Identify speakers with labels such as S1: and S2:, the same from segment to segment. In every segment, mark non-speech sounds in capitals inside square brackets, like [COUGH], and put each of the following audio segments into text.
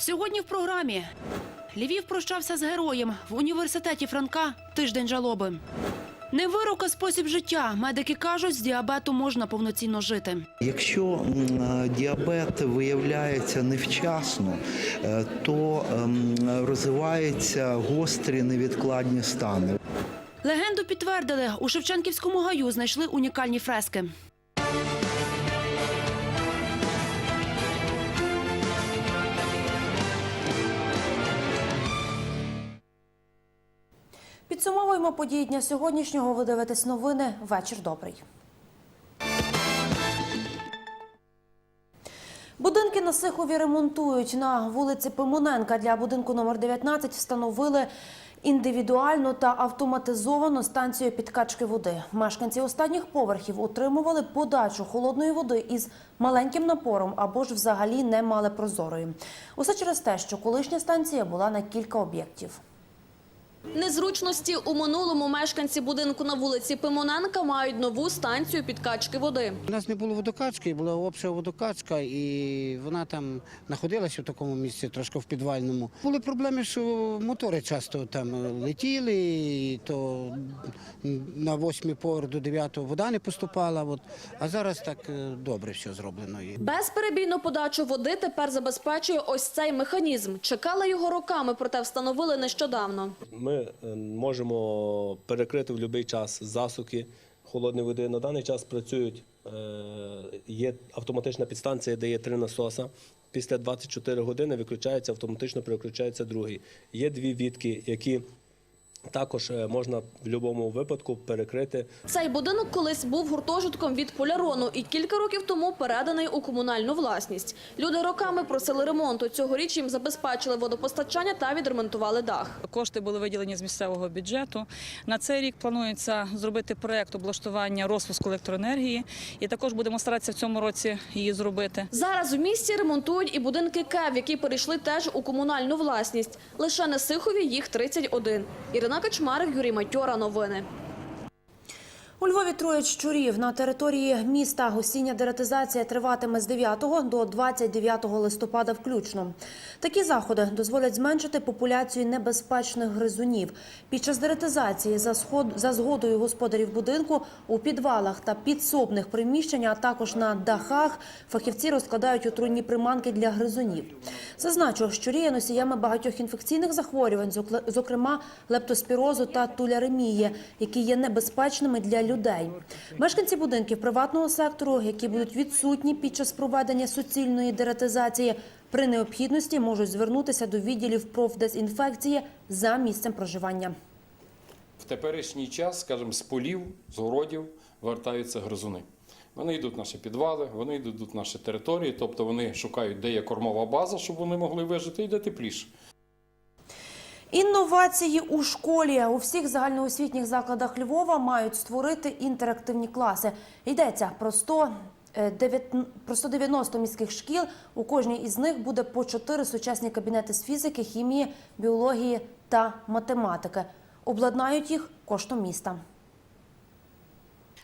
S1: Сьогодні в програмі Львів прощався з героєм в університеті Франка. Тиждень жалоби. Не вирок, а спосіб життя. Медики кажуть, з діабету можна повноцінно жити.
S2: Якщо діабет виявляється невчасно, е, то ем, розвиваються гострі невідкладні стани.
S1: Легенду підтвердили. У Шевченківському гаю знайшли унікальні фрески. Підсумовуємо події дня сьогоднішнього. Ви дивитесь новини. Вечір добрий. Будинки на Сихові ремонтують. На вулиці Пимоненка для будинку номер 19 встановили індивідуальну та автоматизовану станцію підкачки води. Мешканці останніх поверхів отримували подачу холодної води із маленьким напором або ж взагалі не мали прозорої. Усе через те, що колишня станція була на кілька об'єктів.
S3: Незручності у минулому мешканці будинку на вулиці Пимоненка мають нову станцію підкачки води.
S4: У нас не було водокачки, була обща водокачка, і вона там знаходилася в такому місці, трошки в підвальному. Були проблеми, що мотори часто там летіли, і то на восьмий поверх до дев'ятого вода не поступала. От. А зараз так е, добре все зроблено.
S3: Безперебійну подачу води тепер забезпечує ось цей механізм. Чекали його роками, проте встановили нещодавно.
S5: Ми е, можемо перекрити в будь-який час засуки холодної води. На даний час працюють, е, є автоматична підстанція, де є три насоса. Після 24 години виключається, автоматично переключається другий. Є дві відки, які також е, можна в будь-якому випадку перекрити
S3: Цей будинок колись був гуртожитком від полярону і кілька років тому переданий у комунальну власність. Люди роками просили ремонту. Цьогоріч їм забезпечили водопостачання та відремонтували дах.
S6: Кошти були виділені з місцевого бюджету. На цей рік планується зробити проект облаштування розпуску електроенергії, і також будемо старатися в цьому році її зробити.
S3: Зараз у місті ремонтують і будинки КЕВ, які перейшли теж у комунальну власність. Лише на Сихові їх 31. Ірина Качмарик, Юрій Матьора. Новини.
S1: У Львові троє щурів на території міста осіння дератизація триватиме з 9 до 29 листопада включно. Такі заходи дозволять зменшити популяцію небезпечних гризунів. Під час дератизації за, сход... за згодою господарів будинку у підвалах та підсобних приміщень, а також на дахах фахівці розкладають отруйні приманки для гризунів. Зазначу, щурі є носіями багатьох інфекційних захворювань, зокрема лептоспірозу та туляремії, які є небезпечними для людей. Мешканці будинків приватного сектору, які будуть відсутні під час проведення суцільної дератизації, при необхідності можуть звернутися до відділів профдезінфекції за місцем проживання.
S7: В теперішній час, скажімо, з полів, з городів вертаються гризуни. Вони йдуть в наші підвали, вони йдуть в наші території, тобто вони шукають, де є кормова база, щоб вони могли вижити, і де тепліше.
S1: Інновації у школі у всіх загальноосвітніх закладах Львова мають створити інтерактивні класи. Йдеться про 100, е, про 190 міських шкіл. У кожній із них буде по 4 сучасні кабінети з фізики, хімії, біології та математики. Обладнають їх коштом міста.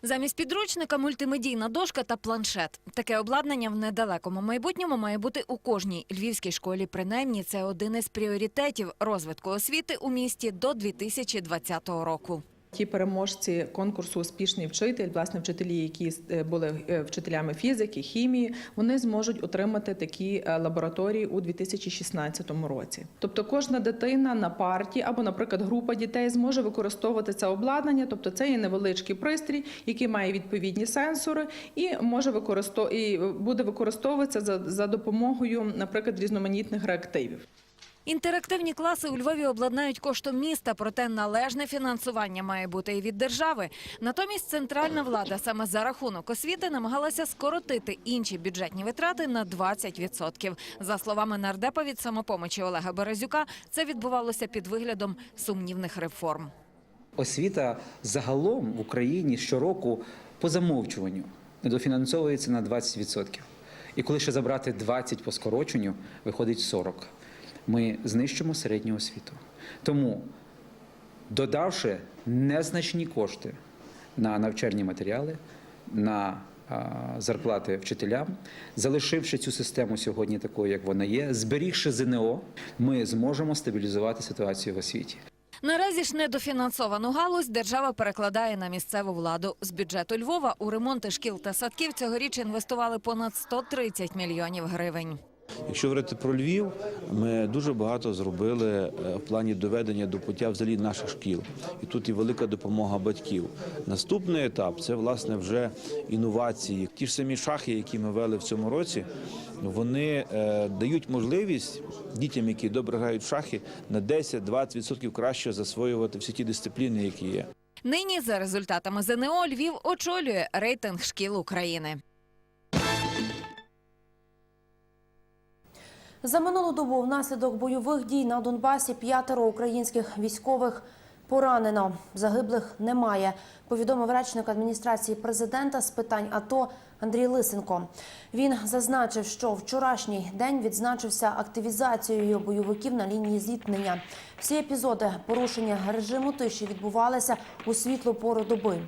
S8: Замість підручника мультимедійна дошка та планшет. Таке обладнання в недалекому майбутньому має бути у кожній львівській школі. Принаймні, це один із пріоритетів розвитку освіти у місті до 2020 року.
S9: Ті переможці конкурсу Успішний вчитель, власне, вчителі, які е, були е, вчителями фізики, хімії, вони зможуть отримати такі е, лабораторії у 2016 році. Тобто, кожна дитина на парті або, наприклад, група дітей зможе використовувати це обладнання. Тобто, це є невеличкий пристрій, який має відповідні сенсори, і може використов... і буде використовуватися за, за допомогою, наприклад, різноманітних реактивів.
S8: Інтерактивні класи у Львові обладнають коштом міста, проте належне фінансування має бути і від держави. Натомість центральна влада саме за рахунок освіти намагалася скоротити інші бюджетні витрати на 20%. За словами нардепа від самопомочі Олега Березюка, це відбувалося під виглядом сумнівних реформ.
S10: Освіта загалом в Україні щороку по замовчуванню недофінансовується на 20%. І коли ще забрати 20 по скороченню, виходить 40. Ми знищимо середню освіту. Тому, додавши незначні кошти на навчальні матеріали, на зарплати вчителям, залишивши цю систему сьогодні такою, як вона є, зберігши ЗНО, ми зможемо стабілізувати ситуацію в освіті.
S8: Наразі ж недофінансовану галузь держава перекладає на місцеву владу. З бюджету Львова у ремонти шкіл та садків цьогоріч інвестували понад 130 мільйонів гривень.
S11: Якщо говорити про Львів, ми дуже багато зробили е, в плані доведення до пуття взагалі наших шкіл. І тут і велика допомога батьків. Наступний етап це власне вже інновації. Ті ж самі шахи, які ми вели в цьому році, вони е, дають можливість дітям, які добре грають в шахи, на 10-20% краще засвоювати всі ті дисципліни, які є.
S8: Нині за результатами ЗНО Львів очолює рейтинг шкіл України.
S1: За минулу добу внаслідок бойових дій на Донбасі п'ятеро українських військових поранено. Загиблих немає. Повідомив речник адміністрації президента з питань АТО Андрій Лисенко. Він зазначив, що вчорашній день відзначився активізацією бойовиків на лінії зіткнення. Всі епізоди порушення режиму тиші відбувалися у світлу пору доби.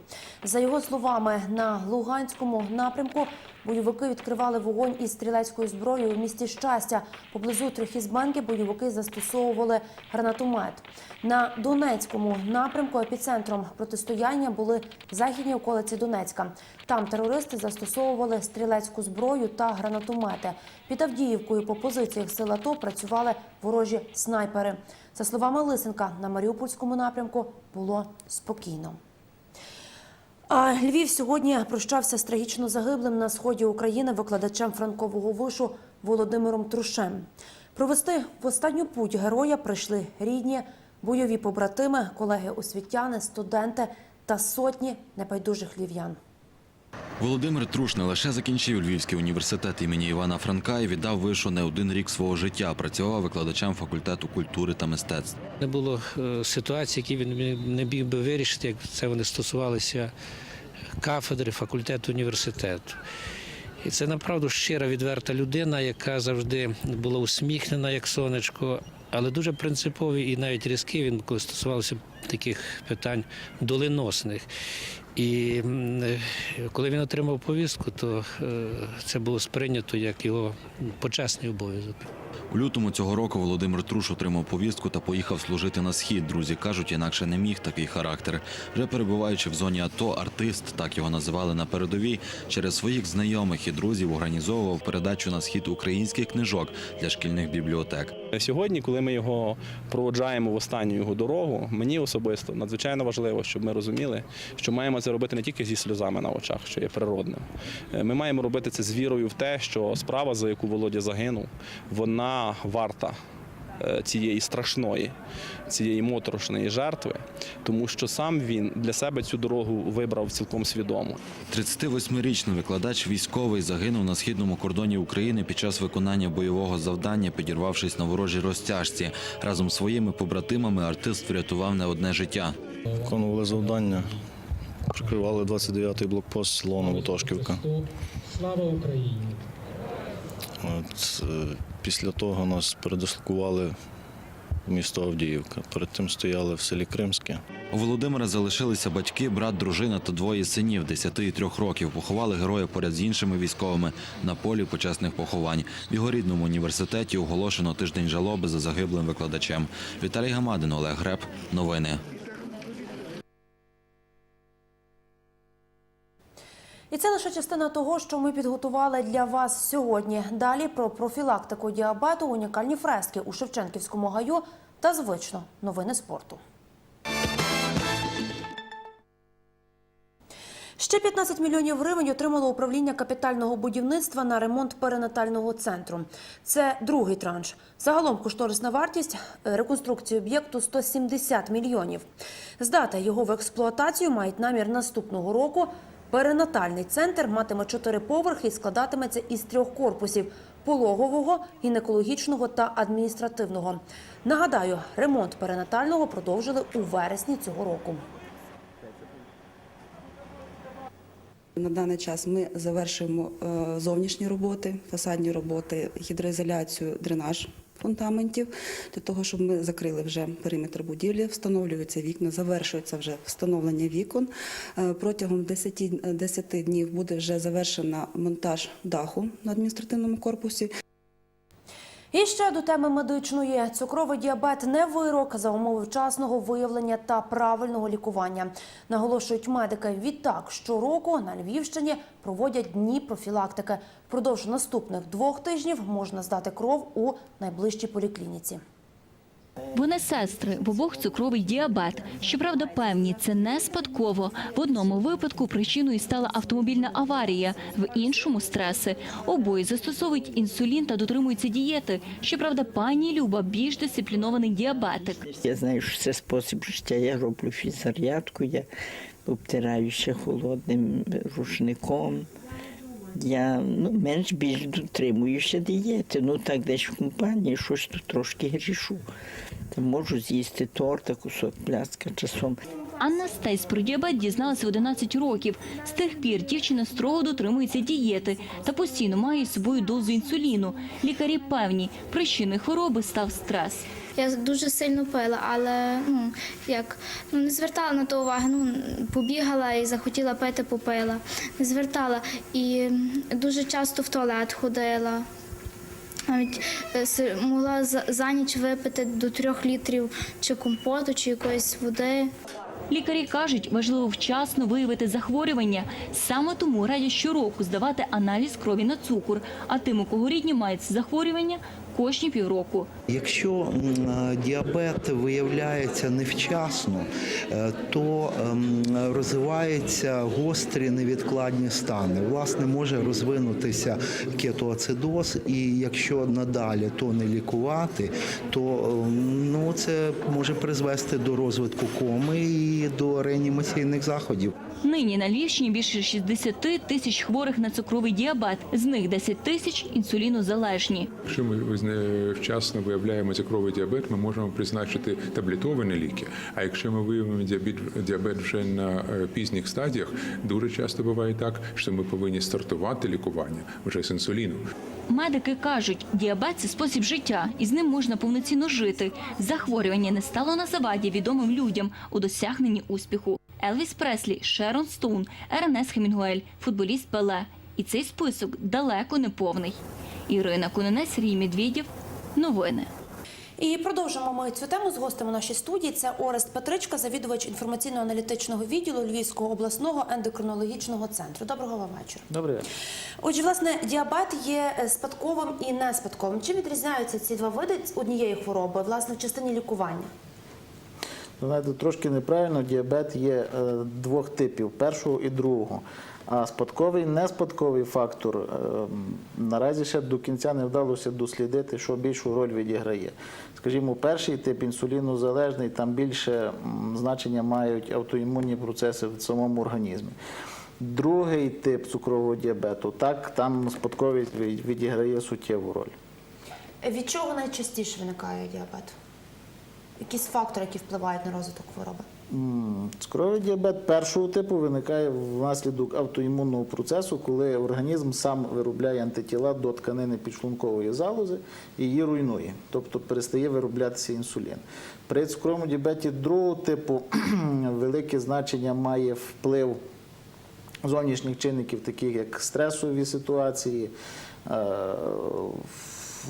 S1: За його словами, на Луганському напрямку бойовики відкривали вогонь із стрілецькою зброєю в місті щастя. Поблизу Трихізбанки бойовики застосовували гранатомет. На Донецькому напрямку епіцентром протистояння були західні околиці Донецька. Там терористи застосовували стрілецьку зброю та гранатомети. Під Авдіївкою по позиціях сил АТО працювали ворожі снайпери. За словами Лисенка, на Маріупольському напрямку було спокійно. А Львів сьогодні прощався з трагічно загиблим на сході України викладачем франкового вишу Володимиром Трушем. Провести в останню путь героя прийшли рідні, бойові побратими, колеги освітяни, студенти та сотні небайдужих львів'ян.
S12: Володимир Труш не лише закінчив Львівський університет імені Івана Франка і віддав вишу не один рік свого життя. Працював викладачем факультету культури та мистецтв.
S13: Не було е, ситуацій, які він не міг би вирішити, як це вони стосувалися кафедри, факультету, університету. І це направду щира, відверта людина, яка завжди була усміхнена, як сонечко, але дуже принциповий і навіть різкий він, коли стосувався таких питань доленосних. І е, коли він отримав повістку, то е, це було сприйнято як його почесний обов'язок.
S12: У лютому цього року Володимир Труш отримав повістку та поїхав служити на схід. Друзі кажуть, інакше не міг такий характер. Вже перебуваючи в зоні АТО, артист, так його називали на передовій, через своїх знайомих і друзів організовував передачу на схід українських книжок для шкільних бібліотек.
S14: Сьогодні, коли ми його проводжаємо в останню його дорогу, мені особисто надзвичайно важливо, щоб ми розуміли, що маємо це робити не тільки зі сльозами на очах, що є природним. Е, Ми маємо робити це з вірою в те, що справа, за яку Володя загинув, вона варта цієї страшної, цієї моторошної жертви, тому що сам він для себе цю дорогу вибрав цілком свідомо.
S12: 38-річний викладач військовий загинув на східному кордоні України під час виконання бойового завдання, підірвавшись на ворожій розтяжці. Разом з своїми побратимами артист врятував не одне життя.
S15: Виконували завдання, прикривали 29-й блокпост село Новотошківка.
S13: Слава Україні!
S15: От, е, після того нас передислокували в місто Авдіївка. Перед тим стояли в селі Кримське.
S12: У Володимира залишилися батьки, брат, дружина та двоє синів 10 і 3 років. Поховали героя поряд з іншими військовими на полі почесних поховань. В його рідному університеті оголошено тиждень жалоби за загиблим викладачем. Віталій Гамадин, Олег Греб. Новини.
S1: І це лише частина того, що ми підготували для вас сьогодні. Далі про профілактику діабету, унікальні фрески у Шевченківському гаю та звично новини спорту. Ще 15 мільйонів гривень отримало управління капітального будівництва на ремонт перинатального центру. Це другий транш. Загалом кошторисна вартість е, реконструкції об'єкту 170 мільйонів. Здати його в експлуатацію мають намір наступного року. Перинатальний центр матиме чотири поверхи і складатиметься із трьох корпусів: пологового, гінекологічного та адміністративного. Нагадаю, ремонт перинатального продовжили у вересні цього року.
S16: На даний час ми завершуємо е, зовнішні роботи, фасадні роботи, гідроізоляцію, дренаж фундаментів для того, щоб ми закрили вже периметр будівлі, встановлюються вікна, завершується вже встановлення вікон. Е, Протягом 10, 10 днів буде вже завершено монтаж даху на адміністративному корпусі.
S1: І ще до теми медичної. Цукровий діабет не вирок за умови вчасного виявлення та правильного лікування. Наголошують медики. Відтак, щороку на Львівщині проводять дні профілактики. Впродовж наступних двох тижнів можна здати кров у найближчій поліклініці.
S17: Вони сестри, в обох цукровий діабет. Щоправда, певні, це не спадково. В одному випадку причиною стала автомобільна аварія, в іншому стреси. Обоє застосовують інсулін та дотримуються дієти. Щоправда, пані Люба більш дисциплінований діабетик.
S18: Я знаю, що це спосіб життя. Я роблю фіззарядку, я обтираюся холодним рушником. Я ну, менш більш дотримуюся дієти. Ну так десь в компанії щось тут трошки грішу. Можу з'їсти торта, кусок пляска часом.
S17: Анна Стейс про діабет дізналася в 11 років. З тих пір дівчина строго дотримується дієти та постійно має з собою дозу інсуліну. Лікарі певні, причиною хвороби став стрес.
S19: Я дуже сильно пила, але ну як ну не звертала на то уваги. Ну побігала і захотіла пити, попила. Не звертала і дуже часто в туалет ходила. Навіть е, могла за ніч випити до трьох літрів чи компоту, чи якоїсь води.
S17: Лікарі кажуть, важливо вчасно виявити захворювання. Саме тому радять щороку здавати аналіз крові на цукор. А тим, у кого рідні мають захворювання, кожні півроку.
S2: Якщо діабет виявляється невчасно, е, то ем, розвиваються гострі невідкладні стани. Власне, може розвинутися кетоацидоз, і якщо надалі то не лікувати, то ем, ну, це може призвести до розвитку коми і до реанімаційних заходів.
S17: Нині на Львівщині більше 60 тисяч хворих на цукровий діабет. З них 10 тисяч інсулінозалежні.
S20: Якщо ми вчасно виявляємо цукровий діабет, ми можемо призначити таблетовані ліки. А якщо ми виявимо діабет, діабет вже на е, пізніх стадіях, дуже часто буває так, що ми повинні стартувати лікування вже з інсуліну.
S17: Медики кажуть, діабет це спосіб життя, і з ним можна повноцінно жити. Захворювання не стало на заваді відомим людям у досягненні успіху. Елвіс Преслі, Шерон Стоун, Ернест Хемінгуель, футболіст Пеле. І цей список далеко не повний. Ірина Куненець, Сергій Медведєв. Новини.
S1: І продовжимо ми цю тему з гостем у нашій студії. Це Орест Петричка, завідувач інформаційно-аналітичного відділу Львівського обласного ендокринологічного центру. Доброго вам вечора.
S21: Добрий вечір.
S1: Отже, власне, діабет є спадковим і неспадковим. Чим відрізняються ці два види однієї хвороби, власне, в частині лікування?
S21: Знаєте, трошки неправильно, діабет є е, двох типів першого і другого. А спадковий, неспадковий фактор е, наразі ще до кінця не вдалося дослідити, що більшу роль відіграє. Скажімо, перший тип інсулінозалежний, там більше значення мають автоімунні процеси в самому організмі. Другий тип цукрового діабету, так, там спадковість відіграє суттєву роль.
S1: Від чого найчастіше виникає діабет? Якісь фактори, які впливають на розвиток хвороби?
S21: Цукровий діабет першого типу виникає внаслідок автоімунного процесу, коли організм сам виробляє антитіла до тканини підшлункової залози і її руйнує, тобто перестає вироблятися інсулін. При цукровому діабеті другого типу [CLEARS THROAT] велике значення має вплив зовнішніх чинників, таких як стресові ситуації.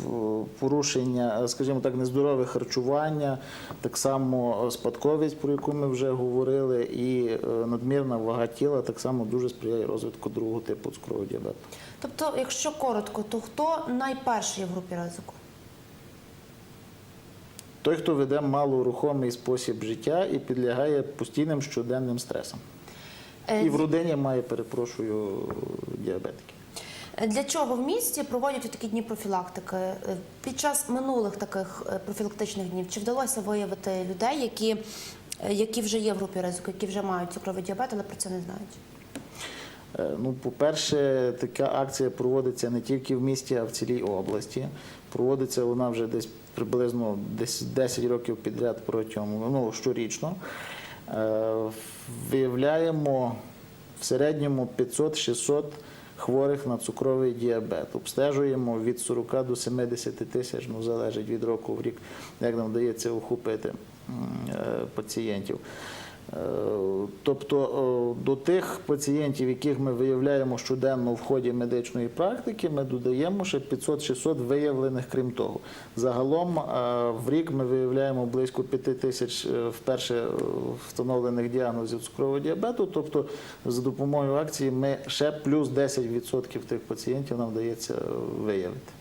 S21: Е, порушення, скажімо так, нездорове харчування, так само спадковість, про яку ми вже говорили, і е, надмірна вага тіла так само дуже сприяє розвитку другого типу цукрового діабету.
S1: Тобто, якщо коротко, то хто найперший в групі ризику?
S21: Той, хто веде малорухомий спосіб життя і підлягає постійним щоденним стресам.
S1: Е,
S21: І в родині має, перепрошую, діабетики.
S1: Для чого в місті проводять такі дні профілактики? Е, Під час минулих таких е, профілактичних днів чи вдалося виявити людей, які, е, які вже є в групі ризику, які вже мають цукровий діабет, але про це не знають?
S21: Ну, по-перше, така акція проводиться не тільки в місті, а в цілій області. Проводиться вона вже десь приблизно десь 10 років підряд протягом ну, щорічно. Виявляємо в середньому 500-600 хворих на цукровий діабет. Обстежуємо від 40 до 70 тисяч, ну залежить від року в рік, як нам вдається охопити е, пацієнтів. Е, Тобто е, до тих пацієнтів, яких ми виявляємо щоденно в ході медичної практики, ми додаємо ще 500-600 виявлених крім того. Загалом е, в рік ми виявляємо близько 5 тисяч вперше встановлених діагнозів цукрового діабету. Тобто за допомогою акції ми ще плюс 10% тих пацієнтів нам вдається виявити.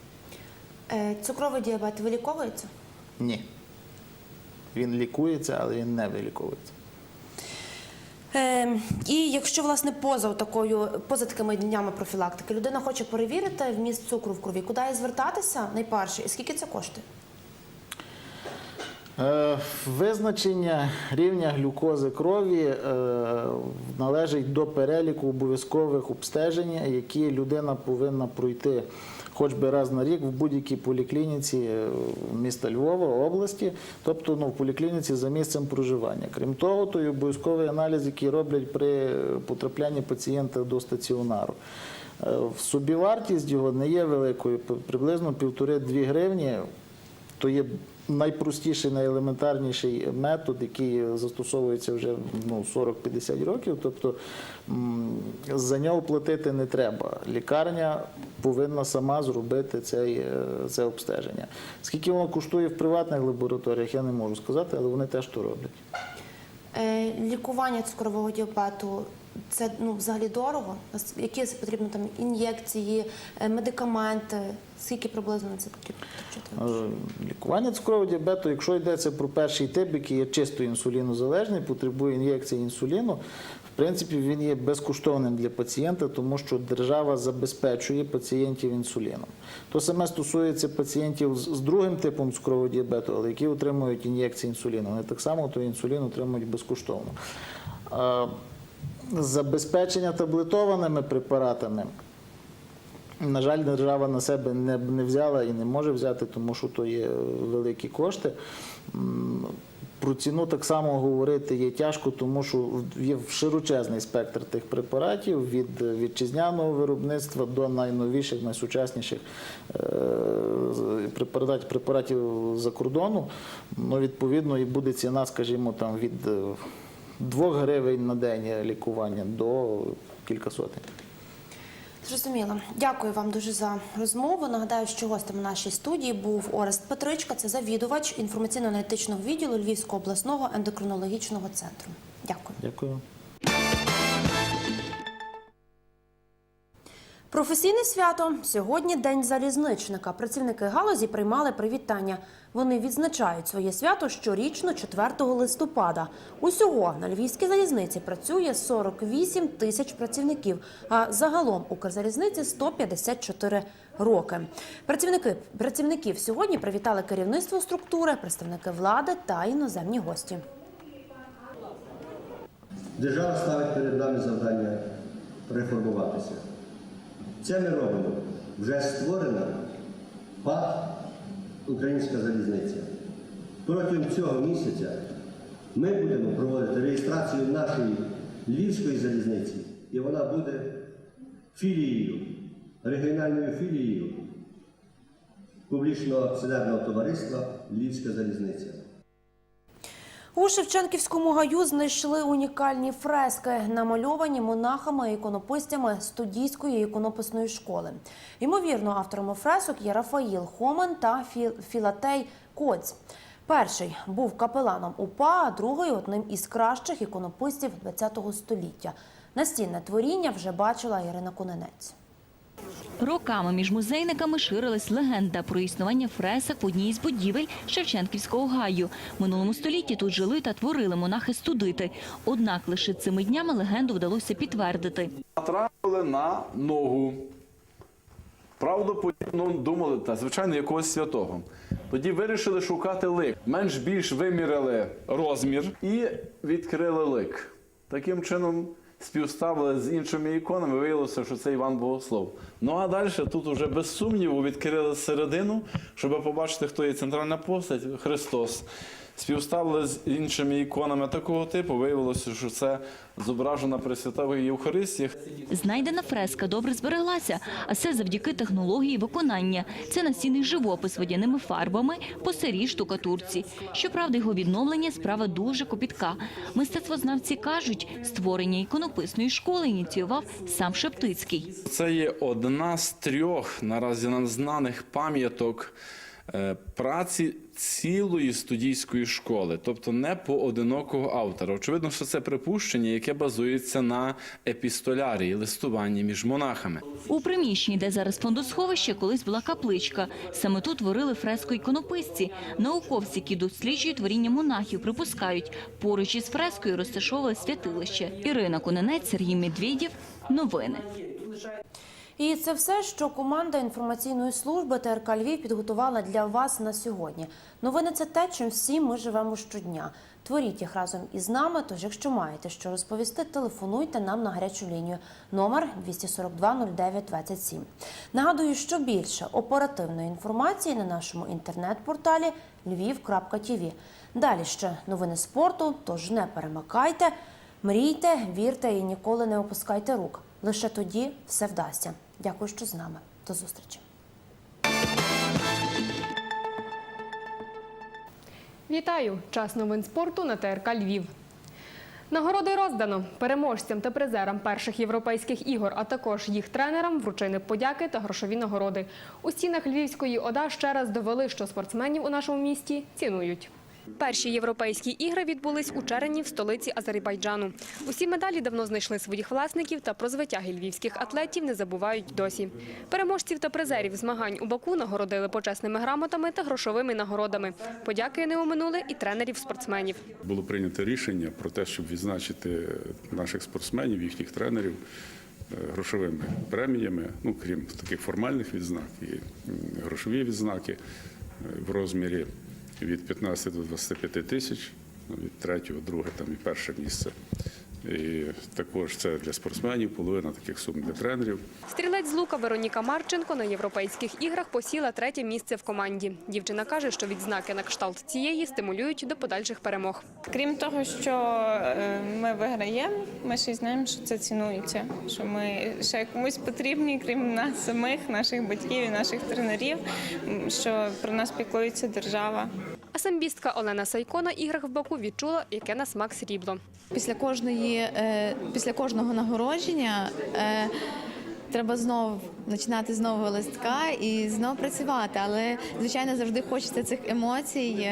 S1: Цукровий діабет виліковується?
S21: Ні. Він лікується, але він не виліковується.
S1: Е, і якщо власне поза такою, поза такими днями профілактики, людина хоче перевірити вміст цукру в крові, куди їй звертатися найперше, і скільки це коштує?
S21: Е, Визначення рівня глюкози крові е, належить до переліку обов'язкових обстежень, які людина повинна пройти хоч би раз на рік в будь-якій поліклініці е, міста Львова, області, тобто ну, в поліклініці за місцем проживання. Крім того, то й обов'язковий аналіз, який роблять при потраплянні пацієнта до стаціонару. В Собівартість його не є великою, приблизно 1,5-2 гривні. То є найпростіший, найелементарніший метод, який застосовується вже ну, 40-50 років. Тобто за нього платити не треба. Лікарня повинна сама зробити цей, е, це обстеження. Скільки воно коштує в приватних лабораторіях, я не можу сказати, але вони теж то роблять.
S1: Е, лікування цукрового діабету це ну, взагалі дорого? Які це потрібно там ін'єкції, е, медикаменти? Скільки приблизно це потрібно?
S21: Е, Лікування цукрового діабету, якщо йдеться про перший тип, який є чисто інсулінозалежний, потребує ін'єкції інсуліну, в принципі, він є безкоштовним для пацієнта, тому що держава забезпечує пацієнтів інсуліном. То саме стосується пацієнтів з другим типом цукрового діабету, але які отримують ін'єкції інсуліну. Вони так само той інсулін отримують безкоштовно. Е, Забезпечення таблетованими препаратами. На жаль, держава на себе не, не взяла і не може взяти, тому що то є великі кошти. Про ціну так само говорити є тяжко, тому що є широчезний спектр тих препаратів від вітчизняного виробництва до найновіших, найсучасніших е, препаратів, за кордону. Ну, відповідно, і буде ціна, скажімо, там від 2 гривень на день лікування до кілька сотень.
S1: Зрозуміло. Дякую вам дуже за розмову. Нагадаю, що гостем у нашій студії був Орест Петричка, це завідувач інформаційно-аналітичного відділу Львівського обласного ендокринологічного центру. Дякую.
S21: Дякую.
S1: Професійне свято сьогодні день залізничника. Працівники галузі приймали привітання. Вони відзначають своє свято щорічно 4 листопада. Усього на львівській залізниці працює 48 тисяч працівників. А загалом Укрзалізниці 154 роки. Працівники працівників сьогодні привітали керівництво структури, представники влади та іноземні гості.
S22: Держава ставить перед нами завдання реформуватися. Це ми робимо. Вже створена ПАД Українська залізниця. Протягом цього місяця ми будемо проводити реєстрацію нашої Львівської залізниці, і вона буде філією, регіональною філією публічного акціонерного товариства Львівська залізниця.
S1: У Шевченківському гаю знайшли унікальні фрески, намальовані монахами і іконописцями студійської іконописної школи. Ймовірно, авторами фресок є Рафаїл Хомен та Фі- Філатей Коць. Перший був капеланом УПА, а другий одним із кращих іконописців ХХ століття. Настінне творіння вже бачила Ірина Куненець.
S17: Роками між музейниками ширилась легенда про існування фресок в одній із будівель Шевченківського гаю. Минулому столітті тут жили та творили монахи-студити. Однак лише цими днями легенду вдалося підтвердити.
S23: Натрапили на ногу. Правду ну, думали, та звичайно, якогось святого. Тоді вирішили шукати лик. Менш більш виміряли розмір і відкрили лик. Таким чином співставили з іншими іконами, виявилося, що це Іван Богослов. Ну а далі тут уже без сумніву відкрили середину, щоб побачити, хто є центральна постать Христос. Співставили з іншими іконами такого типу, виявилося, що це зображена Пресвята Євхаристія.
S17: Знайдена фреска добре збереглася, а все завдяки технології виконання. Це настінний живопис водяними фарбами по сирій штукатурці. Щоправда, його відновлення справа дуже копітка. Мистецтвознавці кажуть, створення іконописної школи ініціював сам Шептицький.
S23: Це є одна з трьох наразі нам знаних пам'яток праці цілої студійської школи, тобто не поодинокого автора. Очевидно, що це припущення, яке базується на епістолярії, листуванні між монахами.
S17: У приміщенні, де зараз фондосховище, колись була капличка. Саме тут творили фреску іконописці. Науковці, які досліджують творіння монахів, припускають, поруч із фрескою розташовували святилище. Ірина Кононець, Сергій Медведєв. Новини.
S1: І це все, що команда інформаційної служби ТРК Львів підготувала для вас на сьогодні. Новини це те, чим всі ми живемо щодня. Творіть їх разом із нами. Тож, якщо маєте що розповісти, телефонуйте нам на гарячу лінію номер 242 09 27. Нагадую, що більше оперативної інформації на нашому інтернет-порталі lviv.tv. Далі ще новини спорту, тож не перемикайте, мрійте, вірте і ніколи не опускайте рук. Лише тоді все вдасться. Дякую, що з нами. До зустрічі.
S24: Вітаю! Час новин спорту на ТРК Львів. Нагороди роздано переможцям та призерам перших європейських ігор, а також їх тренерам вручили подяки та грошові нагороди. У стінах Львівської ОДА ще раз довели, що спортсменів у нашому місті цінують. Перші європейські ігри відбулись у червні в столиці Азербайджану. Усі медалі давно знайшли своїх власників та про звитяги львівських атлетів не забувають досі. Переможців та призерів змагань у Баку нагородили почесними грамотами та грошовими нагородами. Подяки не оминули і тренерів спортсменів.
S25: Було прийнято рішення про те, щоб відзначити наших спортсменів, їхніх тренерів е, грошовими преміями, ну крім таких формальних відзнак, і грошові відзнаки е, в розмірі від 15 до 25 тисяч, ну, від третього, друге там і перше місце. І також це для спортсменів, половина таких сум для тренерів.
S24: Стрілець з лука Вероніка Марченко на європейських іграх посіла третє місце в команді. Дівчина каже, що відзнаки на кшталт цієї стимулюють до подальших перемог.
S26: Крім того, що е, ми виграємо, ми ще й знаємо, що це цінується. Що ми ще комусь потрібні, крім нас самих, наших батьків і наших тренерів, що про нас піклується держава.
S24: А самбістка Олена Сайко на іграх в Баку відчула, яке на смак срібло.
S27: Після кожної, е, після кожного нагородження е, треба знову починати з нового листка і знову працювати. Але звичайно завжди хочеться цих емоцій,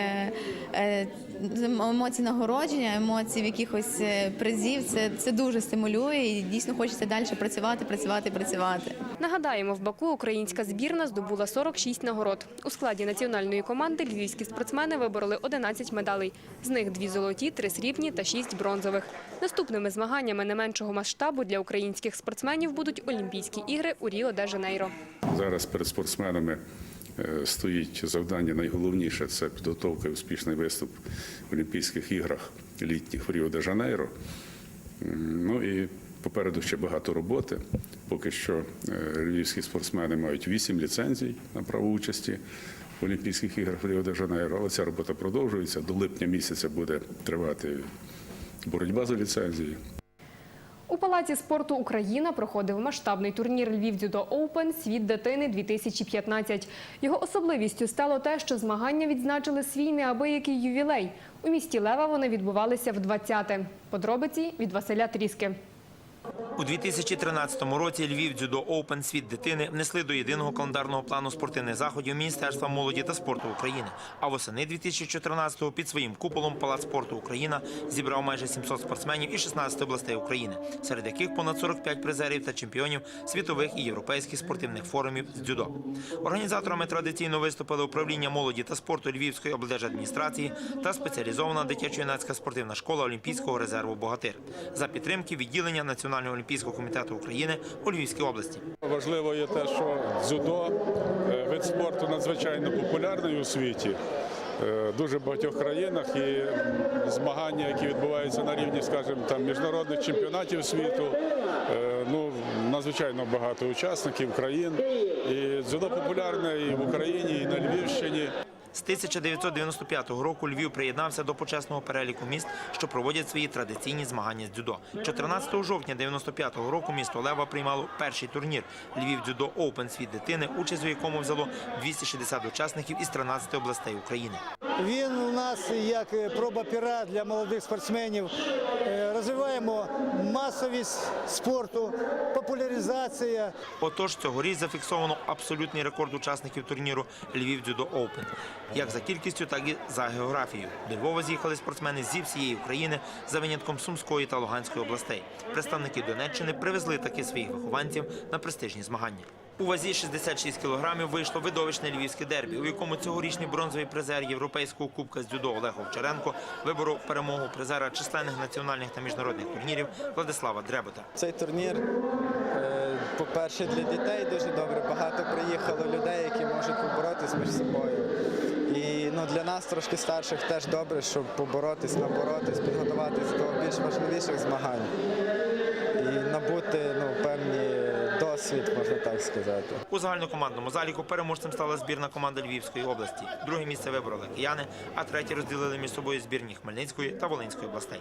S27: е, е, емоцій нагородження, емоцій якихось е, призів. Це, це дуже стимулює і дійсно хочеться далі працювати, працювати, працювати.
S24: Нагадаємо, в Баку українська збірна здобула 46 нагород. У складі національної команди львівські спортсмени вибороли 11 медалей. З них дві золоті, три срібні та шість бронзових. Наступними змаганнями не меншого масштабу для українських спортсменів будуть Олімпійські ігри у Ріо-де-Жанейро.
S25: Зараз перед спортсменами стоїть завдання найголовніше це підготовка і успішний виступ в Олімпійських іграх літніх в Ріо-де-Жанейро. Ну і попереду ще багато роботи. Поки що е, львівські спортсмени мають вісім ліцензій на право участі в Олімпійських іграх в Ріо-де-Жанейро, але ця робота продовжується. До липня місяця буде тривати боротьба за ліцензії.
S24: Палаці спорту Україна проходив масштабний турнір Львів Дзюдо Оупен Світ дитини 2015. Його особливістю стало те, що змагання відзначили свій неабиякий ювілей. У місті Лева вони відбувалися в 20-те. Подробиці від Василя Тріски.
S28: У 2013 році Львів дзюдо Оупен світ дитини внесли до єдиного календарного плану спортивних заходів Міністерства молоді та спорту України. А восени 2014-го під своїм куполом Палац спорту Україна зібрав майже 700 спортсменів із 16 областей України, серед яких понад 45 призерів та чемпіонів світових і європейських спортивних форумів з дзюдо. Організаторами традиційно виступили управління молоді та спорту Львівської облдержадміністрації та спеціалізована дитячо-юнацька спортивна школа Олімпійського резерву Богатир за підтримки відділення Національного олімпійського комітету України у Львівській області.
S20: Важливо є те, що дзюдо е, вид спорту надзвичайно популярний у світі. е, Дуже багатьох країнах і змагання, які відбуваються на рівні, скажімо, там міжнародних чемпіонатів світу. е, Ну надзвичайно багато учасників країн. І дзюдо популярне і в Україні, і на Львівщині.
S28: З 1995 року Львів приєднався до почесного переліку міст, що проводять свої традиційні змагання з дзюдо. 14 жовтня 95 року місто Лева приймало перший турнір Львів дзюдо Оупен світ дитини, участь у якому взяло 260 учасників із 13 областей України.
S29: Він у нас як проба пера для молодих спортсменів. Е, Розвиваємо масовість спорту, популяризація.
S28: Отож, цьогоріч зафіксовано абсолютний рекорд учасників турніру Львів Дзюдо Оупен. Як за кількістю, так і за географією. До Львова з'їхали спортсмени зі всієї України за винятком Сумської та Луганської областей. Представники Донеччини привезли таки своїх вихованців на престижні змагання. У вазі 66 кілограмів вийшло видовищне львівське дербі, у якому цьогорічний бронзовий призер Європейського кубка з дзюдо Олег Овчаренко виборов перемогу призера численних національних та міжнародних турнірів Владислава Дребота.
S30: Цей турнір, е, по-перше, для дітей дуже добре. Багато приїхало людей, які можуть поборотись між собою. Ну, для нас, трошки старших, теж добре, щоб поборотись, наборотись, підготуватись до більш важливіших змагань і набути ну, певний досвід, можна так сказати.
S28: У загальнокомандному заліку переможцем стала збірна команда Львівської області. Друге місце вибороли кияни, а третє розділили між собою збірні Хмельницької та Волинської областей.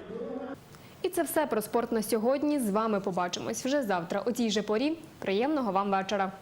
S24: І це все про спорт на сьогодні. З вами побачимось вже завтра. У тій же порі. Приємного вам вечора.